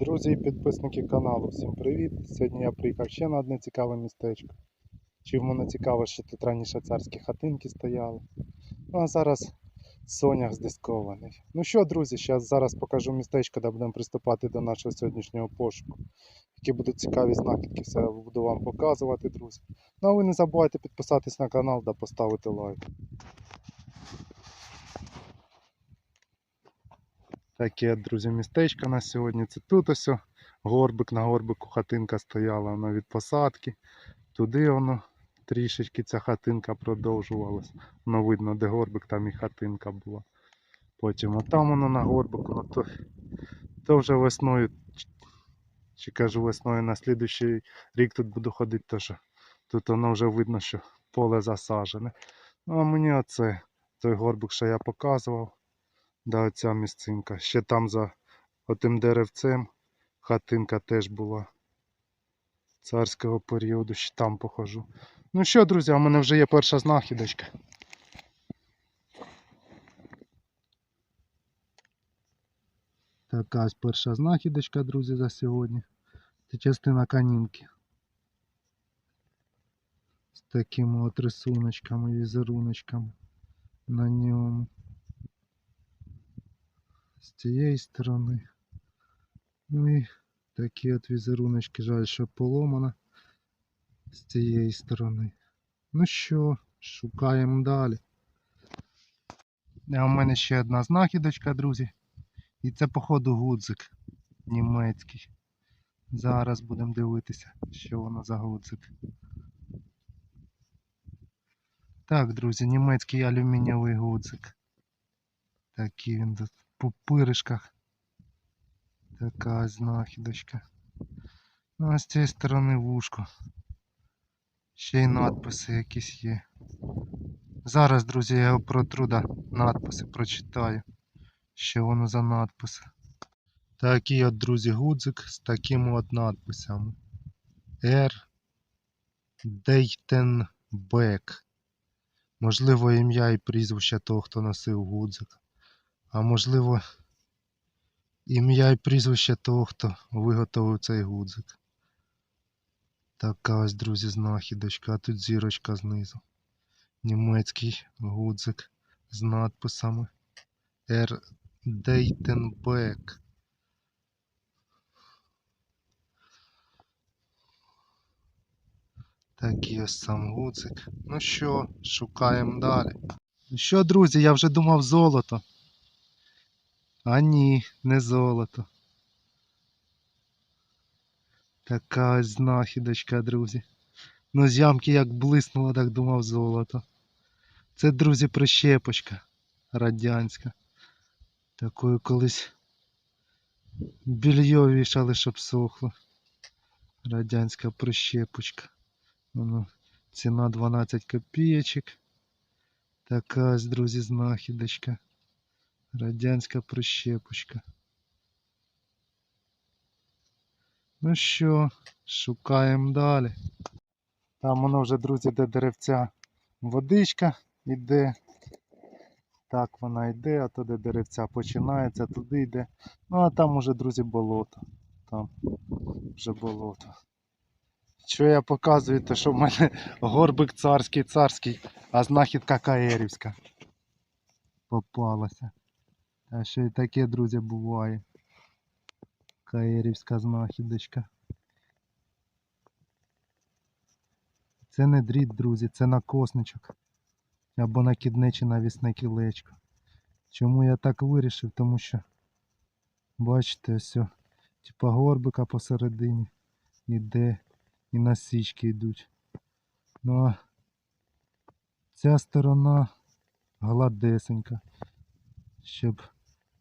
Друзі і підписники каналу, всім привіт! Сьогодні я приїхав ще на одне цікаве містечко. Чи воно цікаво, що тут раніше царські хатинки стояли. Ну а зараз сонях здискований. Ну що, друзі, зараз, зараз покажу містечко, де будемо приступати до нашого сьогоднішнього пошуку. Які будуть цікаві знахідки, все буду вам показувати, друзі. Ну а ви не забувайте підписатись на канал та поставити лайк. Таке, друзі, містечко на сьогодні. Це тут ось горбик на горбику хатинка стояла вона від посадки. Туди воно трішечки ця хатинка продовжувалась. Воно видно, де горбик, там і хатинка була. Потім отам воно на горбику, ну то, то вже весною, чи- кажу весною на слідуючий рік тут буду ходити, то що тут воно вже видно, що поле засажене. Ну а мені оце, той горбик, що я показував. Да, оця місцинка. Ще там за отим деревцем хатинка теж була царського періоду, ще там похожу. Ну що, друзі, у мене вже є перша знахідочка. Така ось перша знахідочка, друзі, за сьогодні. Це частина канінки. З такими от рисуночками, візеруночками на ньому цієї сторони. Ну і такі от візеруночки, жаль, що поломана з цієї сторони. Ну що, шукаємо далі. А у мене ще одна знахідочка, друзі. І це, походу, гудзик німецький. Зараз будемо дивитися, що воно за гудзик. Так, друзі, німецький алюмінієвий гудзик. Такий він тут пупиришках. Така знахідочка. Ну а з цієї сторони вушко. Ще й надписи якісь є. Зараз, друзі, я протру да, надписи прочитаю. Що воно за надписи. Такий от, друзі, гудзик з такими от надписами. Р. Дейтенбек. Можливо, ім'я і прізвище того, хто носив гудзик. А можливо, ім'я і прізвище того, хто виготовив цей гудзик. Така ось, друзі, знахідочка, а тут зірочка знизу. Німецький гудзик з надписами. Дейтенбек. Такий ось сам гудзик. Ну що, шукаємо далі. Ну що, друзі, я вже думав золото. А ні, не золото. Така ось знахідочка, друзі. Ну, з ямки як блиснуло, так думав золото. Це, друзі, прищепочка радянська. Такою колись більйо вішали, щоб сохло. Радянська прищепочка. Воно ціна 12 копійочок. Така ось, друзі, знахідочка. Радянська прищепочка. Ну що, шукаємо далі. Там воно вже, друзі, де деревця водичка йде. Так вона йде, а то де деревця починається, туди йде. Ну а там уже, друзі, болото. Там вже болото. Що я показую, то що в мене горбик царський царський, а знахідка каерівська попалася. А що і таке, друзі, буває. Каерівська знахідочка. Це не дріт, друзі, це накосничок. Або накидне чи навісне кілечко. Чому я так вирішив? Тому що, бачите, ось, типа горбика посередині іде і насічки йдуть. Ну а ця сторона гладесенька. Щоб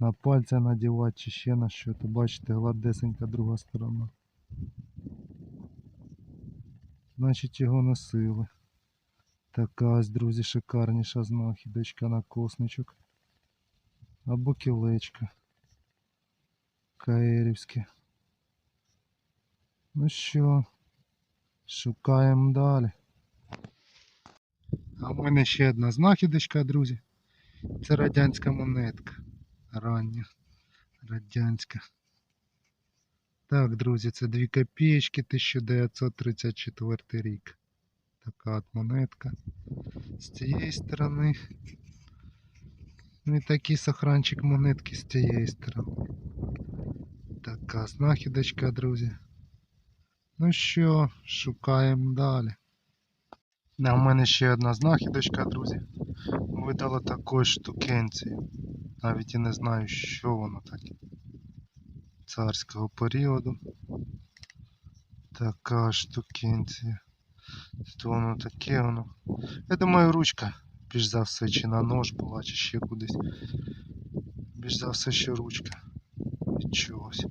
на пальця надівати чи ще на що, то бачите, гладесенька друга сторона. Значить його носили. Така ось, друзі, шикарніша знахідочка на косничок. Або кілечко. Каерівське. Ну що, шукаємо далі. А в мене ще одна знахідочка, друзі. Це радянська монетка. Рання. Радянська. Так, друзі, це 2 копеечки 1934 рік. Така от монетка. З цієї сторони. Ну і такий сохранчик монетки з цієї сторони. Така знахідочка, друзі. Ну що, шукаємо далі. А в мене ще одна знахідочка, друзі. Видала такої штукенції. Навіть і не знаю, що воно таке. Царського періоду. Така штукенція. Тут воно таке воно. Я думаю, ручка. Більш за все, чи на нож була, чи ще кудись. Більш за все, що ручка. Від чогось.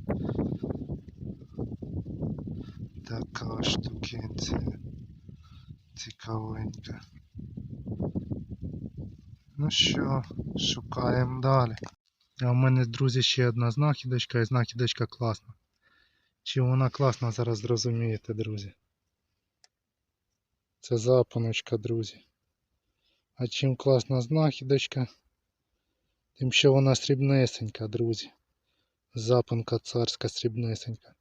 Така штукенція. Цікавенька. Ну що, шукаємо далі. А в мене, друзі, ще одна знахідочка, і знахідочка класна. Чи вона класна, зараз зрозумієте, друзі. Це запаночка, друзі. А чим класна знахідочка, тим що вона срібнесенька, друзі. Запанка царська срібнесенька.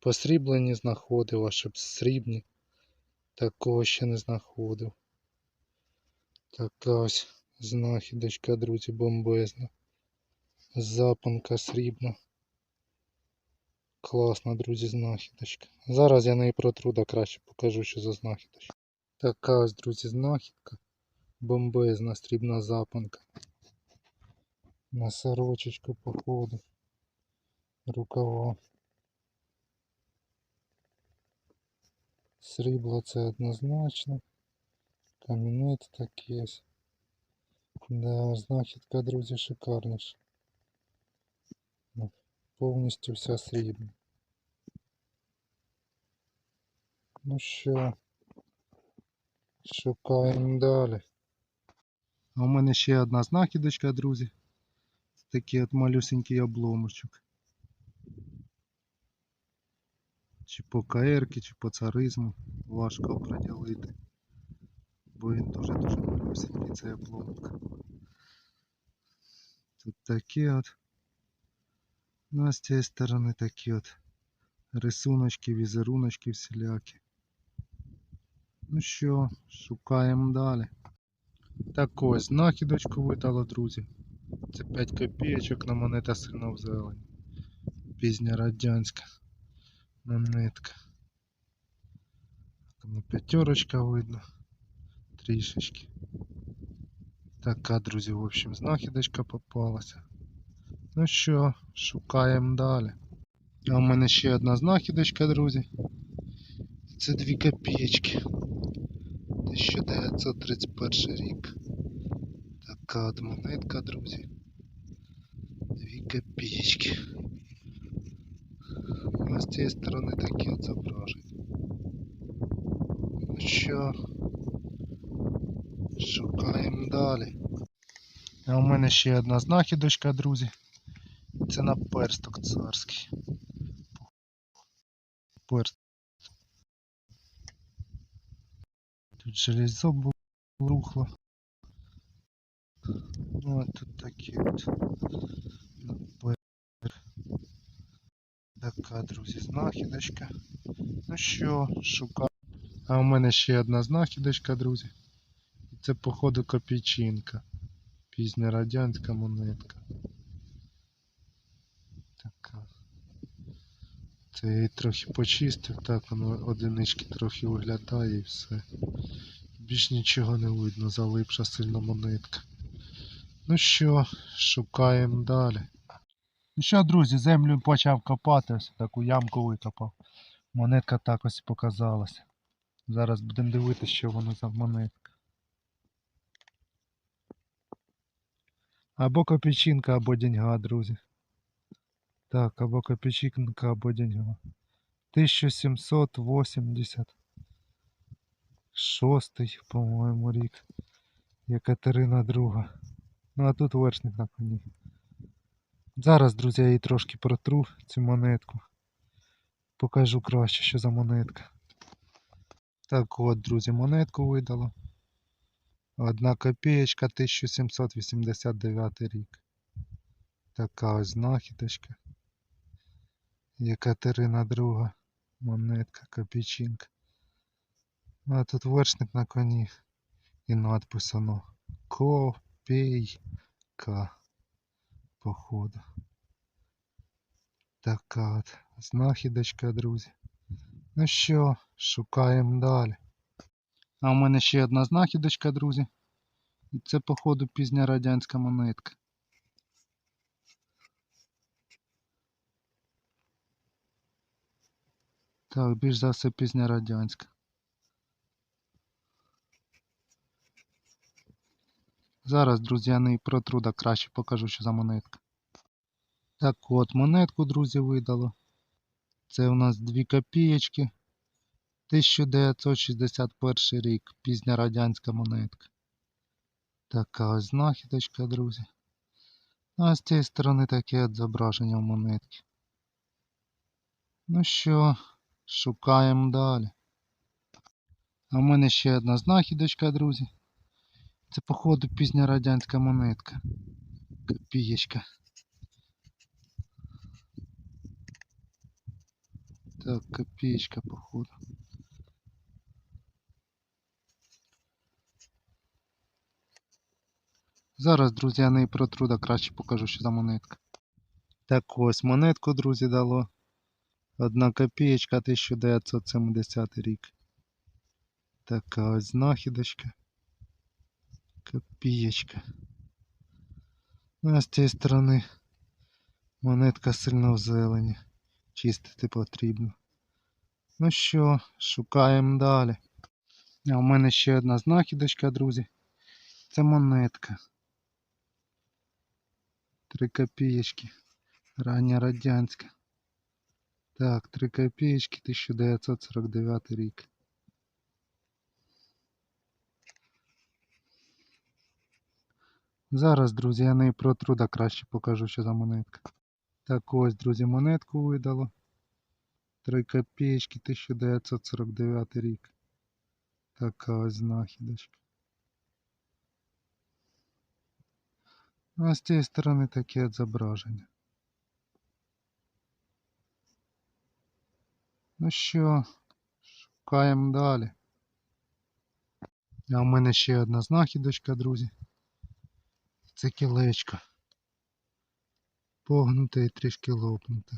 Посріблені знаходив, а щоб срібні. Такого ще не знаходив. Така ось знахідочка, друзі, бомбезна. Запанка срібна. Класна, друзі, знахідочка. Зараз я неї протру да краще покажу, що за знахідочка. Така ось, друзі, знахідка. Бомбезна срібна запанка. На сорочечку походу. Рукава. Срібло це однозначно. Камінець такий. ось. Да, знахідка, друзі, шикарніша. Ну, Повністю вся срібна. Ну що, шукаємо далі. А у мене ще одна знахідочка, друзі. Такий от малюсенький обломочок. Чи по КР, чи по царизму важко оприділити. Бо він дуже-дуже малюсенький цей обломок. Тут такі от. Ну а з цієї сторони такі от рисуночки, візеруночки всілякі. Ну що, шукаємо далі. Так ось, знахідочку видало, друзі. Це 5 копійочок на монета синов зелень. Пізня радянська монетка. Там п'ятерочка видно. Трішечки. Така, друзі, в общем, знахідочка попалася. Ну що, шукаємо далі. А у мене ще одна знахідочка, друзі. Це 2 копійки. 1931 рік. Така от монетка, друзі. 2 копійки. А з цієї сторони такі от зображення. Ну що, шукаємо далі. А у мене ще одна знахідочка, друзі. Це на персток царський. Перст. Тут железо було рухло. Ну а тут такі от. Така, друзі, знахідочка. Ну що, шукаю. А у мене ще одна знахідочка, друзі. Це походу копійчинка. Пізня радянська монетка. Така. Це я її трохи почистив, так воно одинички трохи виглядає і все. Більш нічого не видно, залипша сильно монетка. Ну що, шукаємо далі. Ну що, друзі, землю почав копати, ось таку ямку викопав. Монетка так ось показалася. Зараз будемо дивитися, що воно за монетка. Або копійчинка, або деньга, друзі. Так, або копійчинка, або деньга. 1786, по-моєму, рік. Екатерина II. Ну а тут вершник на коні. Зараз, друзі, я її трошки протру, цю монетку. Покажу краще, що за монетка. Так от, друзі, монетку видало. Одна копієчка 1789 рік. Така ось знахідочка. Екатерина друга. Монетка, копійчинка. Ну, а тут вершник на коні. І надпис оно. Копійка. Походу. Така от знахідочка, друзі. Ну що, шукаємо далі. А у мене ще одна знахідочка, друзі. І це, походу, пізня радянська монетка. Так, більш за все пізня радянська. Зараз, друзі, я не протру, да краще покажу, що за монетка. Так от, монетку, друзі, видало. Це у нас 2 копієчки. 1961 рік. Пізня радянська монетка. Така ось знахідочка, друзі. Ну, а з цієї сторони таке от зображення в монетки. Ну що, шукаємо далі. А в мене ще одна знахідочка, друзі. Це, походу, пізня радянська монетка. Копієчка. Так, копеечка, походу. Зараз, друзі, я не протру, да краще покажу, що за монетка. Так ось монетку, друзі, дало. Одна копієчка 1970 рік. Така ось знахідочка. Копієчка. Ну, а з цієї сторони монетка сильно в зелені. Чистити потрібно. Ну що, шукаємо далі. А у мене ще одна знахідочка, друзі. Це монетка. Три копієчки. Рання радянська. Так, три копієчки 1949 рік. Зараз, друзі, я не протру, да краще покажу, що за монетка. Так ось, друзі, монетку видало. 3 копеечки 1949 рік. Така ось знахідочка. А з цієї сторони таке зображення. Ну що, шукаємо далі. А у мене ще одна знахідочка, друзі. Це кілечко. Погнуте і трішки лопнуте.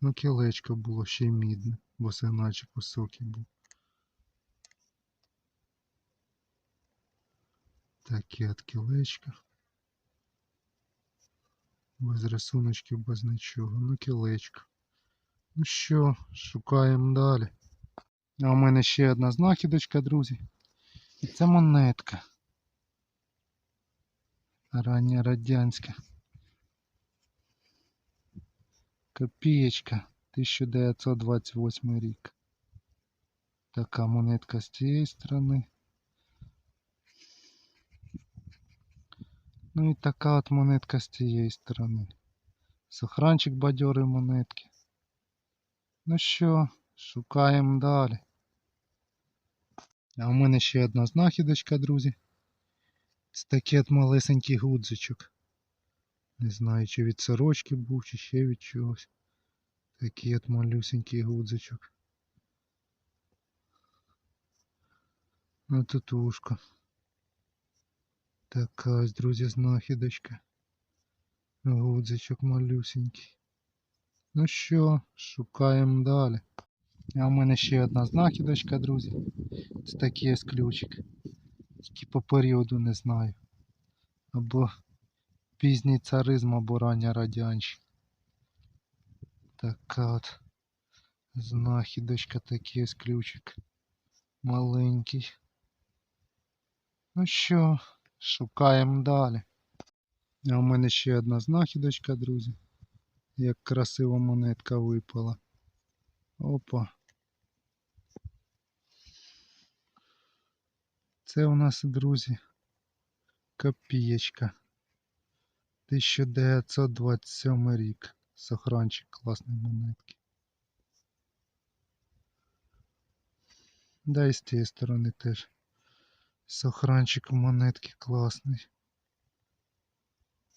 Ну, кілечко було ще й мідне, бо сигнальчик високий був. Таке от кілечко. Без рисуночків, без нічого. Ну, кілечко. Ну що, шукаємо далі. А у мене ще одна знахідочка, друзі. І це монетка. Рання радянська. Копієчка 1928 рік. Така монетка з цієї сторони. Ну і така от монетка з цієї сторони. Сохранчик бадьорої монетки. Ну що, шукаємо далі. А у мене ще одна знахідочка, друзі. Це такий от малесенький гудзичок. Не знаю, чи від сорочки був, чи ще від чогось. Такий от малюсенький гудзичок. А тут ушко. Така ось, друзі, знахідочка. Гудзичок малюсенький. Ну що, шукаємо далі. А у мене ще одна знахідочка, друзі. Це такий ось ключик. Тільки по періоду не знаю. Або пізній царизм, або рання радянщина. Така от знахідочка, такий ось ключик. Маленький. Ну що, шукаємо далі. А у мене ще одна знахідочка, друзі. Як красива монетка випала. Опа. Це у нас, друзі, копієчка. 1927 рік. Сохранчик класної монетки. Да і з тієї сторони теж. Сохранчик монетки класний.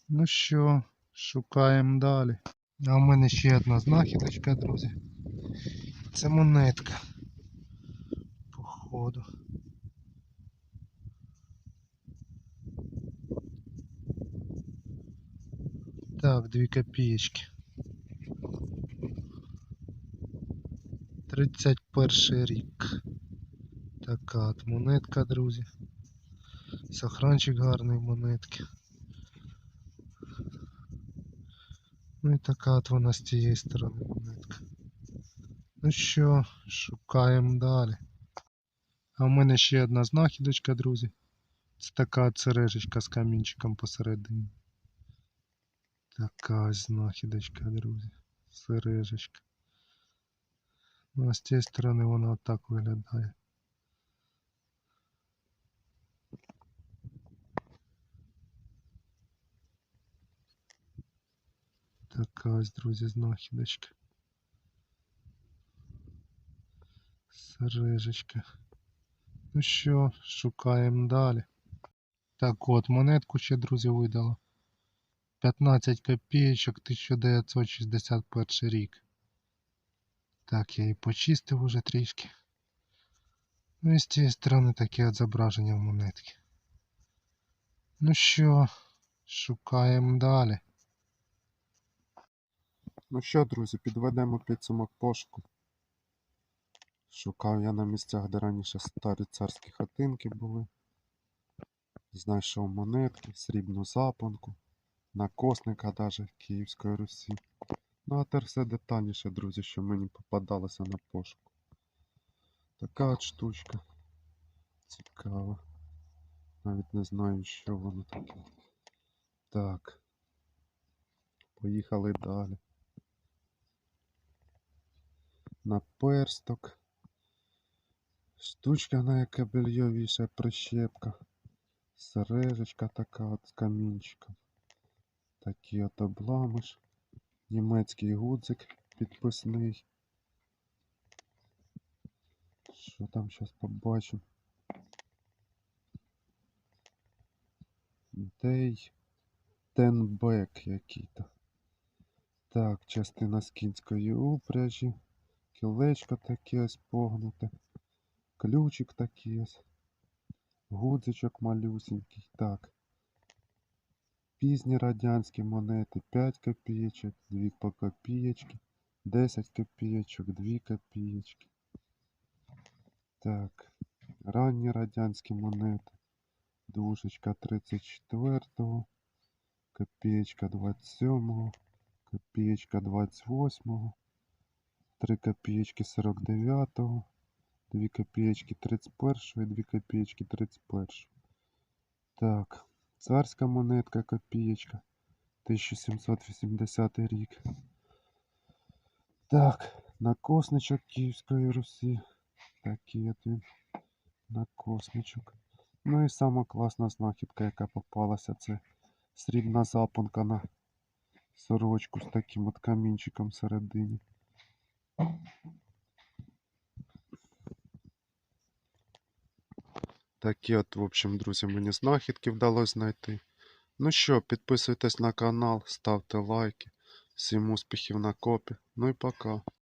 Ну що, Шукаємо далі. А в мене ще одна знахідочка, друзі. Це монетка. Походу. Так, дві копієчки. 31 рік. Така от монетка, друзі. Сохранчик гарний монетки. Ну і така от вона з цієї сторони монетка. Ну що, шукаємо далі. А в мене ще одна знахідочка, друзі. Це така от сережечка з камінчиком посередині. Така знахідочка, друзі. Сережечка. Ну, а з цієї сторони вона отак виглядає. Така ось, друзі, знахідочка. Сережечка. Ну що, шукаємо далі. Так от, монетку ще, друзі, видало. 15 копійочок 1961 рік. Так, я її почистив уже трішки. Ну і з цієї сторони таке зображення в монетки. Ну що, шукаємо далі. Ну що, друзі, підведемо підсумок пошуку. Шукав я на місцях, де раніше старі царські хатинки були. Знайшов монетки, срібну запонку, накосника даже Київської Русі. Ну а тепер все детальніше, друзі, що мені попадалося на пошуку. Така от штучка. Цікава. Навіть не знаю, що воно таке. Так. Поїхали далі. Наперсток. Штучка, на яке белье вішає прищепка. Сережечка така от з камінчиком. Такий от обламиш. Німецький гудзик підписний. Що там зараз побачимо? Дей Тенбек який-то. Так, частина з кінської упряжі. Кілечко таке ось погнуте. Ключик такий ось. Гудзичок малюсенький. Так. Пізні радянські монети 5 копійочок, 2 по копієчки, 10 копійочок, 2 копієчки. Так. Ранні радянські монети. Дужечка 34-го, копієчка 27-го, копієчка 28-го, 3 копієчки 49-го, 2 копієчки 31-го і 2 копієчки 31-го. Так, царська монетка копієчка 1780 рік. Так, накосничок Київської Русі. Такий от він. Накосничок. Ну і сама класна знахідка, яка попалася, це срібна запонка на сорочку з таким от камінчиком всередині. Такі от, в общем, друзі, мені знахідки вдалося знайти. Ну що, підписуйтесь на канал, ставте лайки. Всім успіхів на копі. Ну і пока.